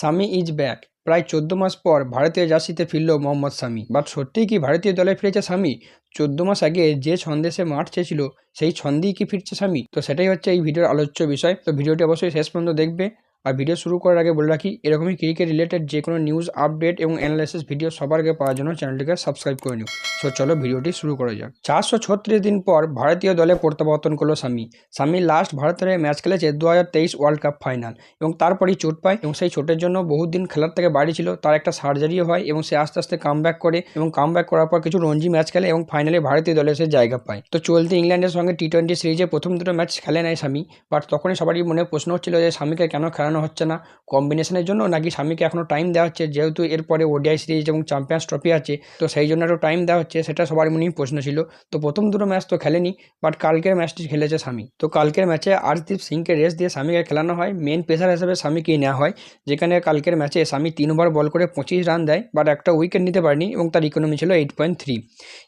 Sami is back. প্রায় চোদ্দ মাস পর ভারতীয় জার্সিতে ফিরল মোহাম্মদ সামি। বাট সত্যিই কি ভারতীয় দলে ফিরেছে সামি? চোদ্দ মাস আগে যে ছন্দেশে মাঠ চেয়েছিল, সেই ছন্দেই কি ফিরছে সামি? তো সেটাই হচ্ছে এই ভিডিওর আলোচ্য বিষয়। তো ভিডিওটি অবশ্যই শেষ পর্যন্ত দেখবে। আর ভিডিও শুরু করার আগে বলে রাখি, এরকমই ক্রিকেট রিলেটেড যে কোনো নিউজ আপডেট এবং অ্যানালাইসিস ভিডিও সবার আগে পাওয়ার জন্য চ্যানেলটিকে সাবস্ক্রাইব করে নিও। সো চলো ভিডিওটি শুরু করা যাক। চারশো ছত্রিশ দিন পর ভারতীয় দলে প্রত্যাবর্তন করল সামি। সামি লাস্ট ভারতের ম্যাচ খেলেছে দু হাজার তেইশ ওয়ার্ল্ড কাপ ফাইনাল এবং তারপরেই চোট পায় এবং সেই চোটের জন্য বহুদিন খেলার থেকে বাড়ি ছিল। তার একটা সার্জারিও হয় এবং সে আস্তে আস্তে কাম করে এবং কাম করার পর কিছু রঞ্জি ম্যাচ খেলে এবং ফাইনালে ভারতীয় দলে সে জায়গা পায়। তো চলতি ইংল্যান্ডের সঙ্গে টি টোয়েন্টি সিরিজে প্রথম দুটো ম্যাচ খেলে নেয় স্বামী বাট তখনই সবারই মনে প্রশ্ন হচ্ছিল যে স্বামীকে কেন খেলানো হচ্ছে না। কম্বিনেশনের জন্য নাকি স্বামীকে এখনও টাইম দেওয়া হচ্ছে। যেহেতু এরপরে ওডিআই সিরিজ এবং চ্যাম্পিয়ন্স ট্রফি আছে, তো সেই জন্য একটু টাইম দেওয়া হচ্ছে, সেটা সবার মনেই প্রশ্ন ছিল। তো প্রথম দুটো ম্যাচ তো খেলেনি বাট কালকের ম্যাচটি খেলেছে স্বামী। তো কালকের ম্যাচে আরদীপ সিংকে রেস্ট দিয়ে স্বামীকে খেলানো হয়। মেন পেসার হিসেবে স্বামীকেই নেওয়া হয়, যেখানে কালকের ম্যাচে স্বামী তিন ওভার বল করে পঁচিশ রান দেয় বাট একটা উইকেট নিতে পারেনি এবং তার ইকোনমি ছিল এইট পয়েন্ট থ্রি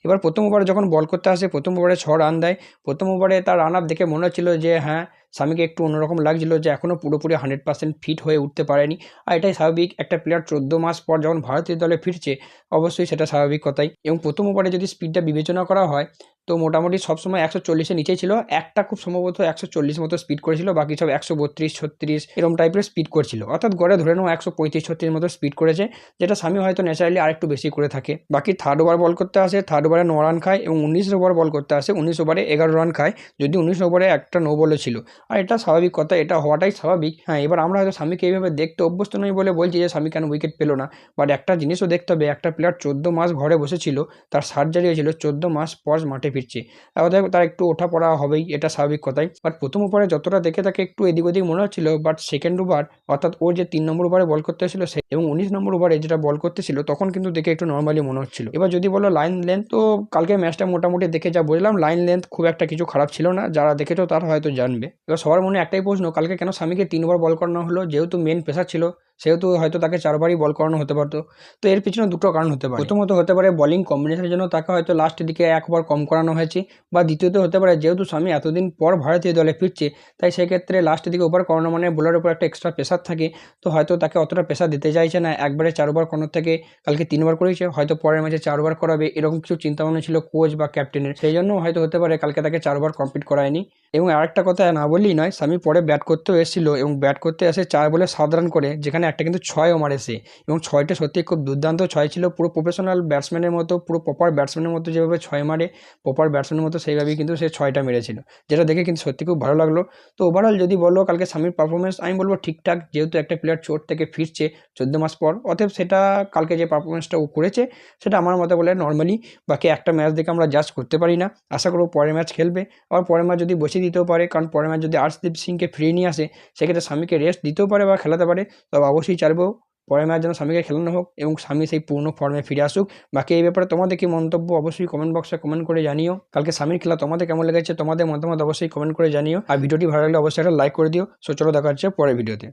এবার প্রথম ওভারে যখন বল করতে আসে, প্রথম ওভারে ছ রান দেয়। প্রথম ওভারে তার রান আপ দেখে মনে হচ্ছিল যে হ্যাঁ স্বামীকে একটু অন্যরকম লাগছিল যে এখনও পুরোপুরি হান্ড্রেড পার্সেন্ট ফিট হয়ে উঠতে পারেনি। আর এটাই স্বাভাবিক, একটা প্লেয়ার চোদ্দ মাস পর যখন ভারতীয় দলে ফিরছে, অবশ্যই সেটা স্বাভাবিক কথাই। এবং প্রথম ওভারে যদি স্পিডটা বিবেচনা করা হয় তো মোটামুটি সবসময় একশো চল্লিশের নিচেই ছিল। একটা খুব সম্ভবত একশো চল্লিশ মতো স্পিড করেছিল, বাকি সব একশো বত্রিশ, ছত্রিশ এরকম টাইপের স্পিড করছিল। অর্থাৎ গড়ে ধরে নেওয়া একশো পঁয়ত্রিশ, ছত্রিশ মতো স্পিড করেছে, যেটা স্বামী হয়তো ন্যাচারালি আরেকটু বেশি করে থাকে। বাকি থার্ড ওভার বল করতে আসে থার্ড ওভারে ন রান খায় এবং উনিশ ওভার বল করতে আসে, উনিশ ওভারে এগারো রান খায়, যদি উনিশ ওভারে একটা নো বলে ছিল। আর এটা স্বাভাবিক কথা, এটা হওয়াটাই স্বাভাবিক। হ্যাঁ এবার আমরা হয়তো স্বামীকে এইভাবে দেখতে অভ্যস্ত নই বলে বলছি যে, স্বামী কেন উইকেট পেল না? বাট একটা জিনিসও দেখতে হবে, একটা প্লেয়ার চোদ্দ মাস ঘরে বসেছিল, তার সার্জারি হয়েছিল, চোদ্দ মাস পর মাঠে ফিরছে। অতএব তার একটু ওঠা পড়া হবেই, এটা স্বাভাবিক কথাই। বাট প্রথম ওভারে যতটা দেখে তাকে একটু এদিক ওদিক মনে হচ্ছিল বাট সেকেন্ড ওভার অর্থাৎ ও যে তিন নম্বর ওভারে বল করতে ছিল সে এবং উনিশ নম্বর ওভারে যেটা বল করতেছিল তখন কিন্তু দেখে একটু নর্মালি মনে হচ্ছিল। এবার যদি বলো লাইন লেন্থ তো কালকে ম্যাচটা মোটামুটি দেখে যা বুঝলাম লাইন লেন্থ খুব একটা কিছু খারাপ ছিল না। যারা দেখেছ তারা হয়তো জানবে। এবার সবার মনে একটাই প্রশ্ন, কালকে কেন স্বামীকে তিনবার বল করানো হলো, যেহেতু মেন পেশার ছিল সেহেতু হয়তো তাকে চারবারই বল করানো হতে পারতো। তো এর পিছনে দুটো কারণ হতে পারে। প্রথমত হতে পারে বলিং কম্বিনেশনের জন্য তাকে হয়তো লাস্টের দিকে একবার কম করানো হয়েছে বা দ্বিতীয়ত হতে পারে যেহেতু স্বামী এতদিন পর ভারতীয় দলে ফিরছে, তাই সেক্ষেত্রে লাস্টের দিকে ওভার করানো মানে বোলারের উপর একটা এক্সট্রা প্রেশার থাকে। তো হয়তো তাকে অতটা প্রেশার দিতে চাইছে না, একবারে চারবার করানোর থেকে কালকে তিনবার করেছে, হয়তো পরের ম্যাচে চারবার করাবে, এরকম কিছু চিন্তাভাবনা ছিল কোচ বা ক্যাপ্টেনের সেই জন্য হয়তো হতে পারে কালকে তাকে চারবার কমপ্লিট করায়নি। এবং আরেকটা কথা না বললেই নয় স্বামী পরে ব্যাট করতেও এসেছিল এবং ব্যাট করতে এসে চার বলে সাত রান করে, যেখানে একটা কিন্তু ছয় ছয়ও মারেছে এবং ছয়টা সত্যি খুব দুর্দান্ত ছয় ছিল। পুরো প্রফেশনাল ব্যাটসম্যানের মতো, পুরো প্রপার ব্যাটসম্যানের মতো যেভাবে ছয় মারে প্রপার ব্যাটসম্যানের মতো সেইভাবেই কিন্তু সে ছয়টা মেরেছিল। যেটা দেখে কিন্তু সত্যি খুব ভালো লাগল। তো ওভারঅল যদি বলো, কালকে স্বামীর পারফরমেন্স আমি বলব ঠিকঠাক, যেহেতু একটা প্লেয়ার চোট থেকে ফিরছে চোদ্দ মাস পর, অতএব সেটা কালকে যে পারফরমেন্সটা ও করেছে, সেটা আমার মতে বলে নর্মালি বাকি একটা ম্যাচ দেখে আমরা জাজ করতে পারি না। আশা করব পরের ম্যাচ খেলবে। আবার পরের ম্যাচ যদি বসিয়ে দিতেও পারে, কারণ পরের ম্যাচ যদি আর্শদীপ সিংকে ফিরিয়ে নিয়ে আসে, সেক্ষেত্রে স্বামীকে রেস্ট দিতেও পারে বা খেলাতে পারে। তবে অবশ্যই চাইব পরের ম্যাচ যেন স্বামীকে খেলানো হোক এবং স্বামী সেই পূর্ণ ফর্মে ফিরে আসুক। বাকি এই ব্যাপারে তোমাদের কি মন্তব্য অবশ্যই কমেন্ট বক্সে কমেন্ট করে জানিও। কালকে স্বামীর খেলা তোমাদের কেমন লেগেছে তোমাদের মতামত অবশ্যই কমেন্ট করে জানিও। আর ভিডিওটি ভালো লাগলে অবশ্যই একটা লাইক করে দিও। সো চলো দেখা হচ্ছে পরের ভিডিওতে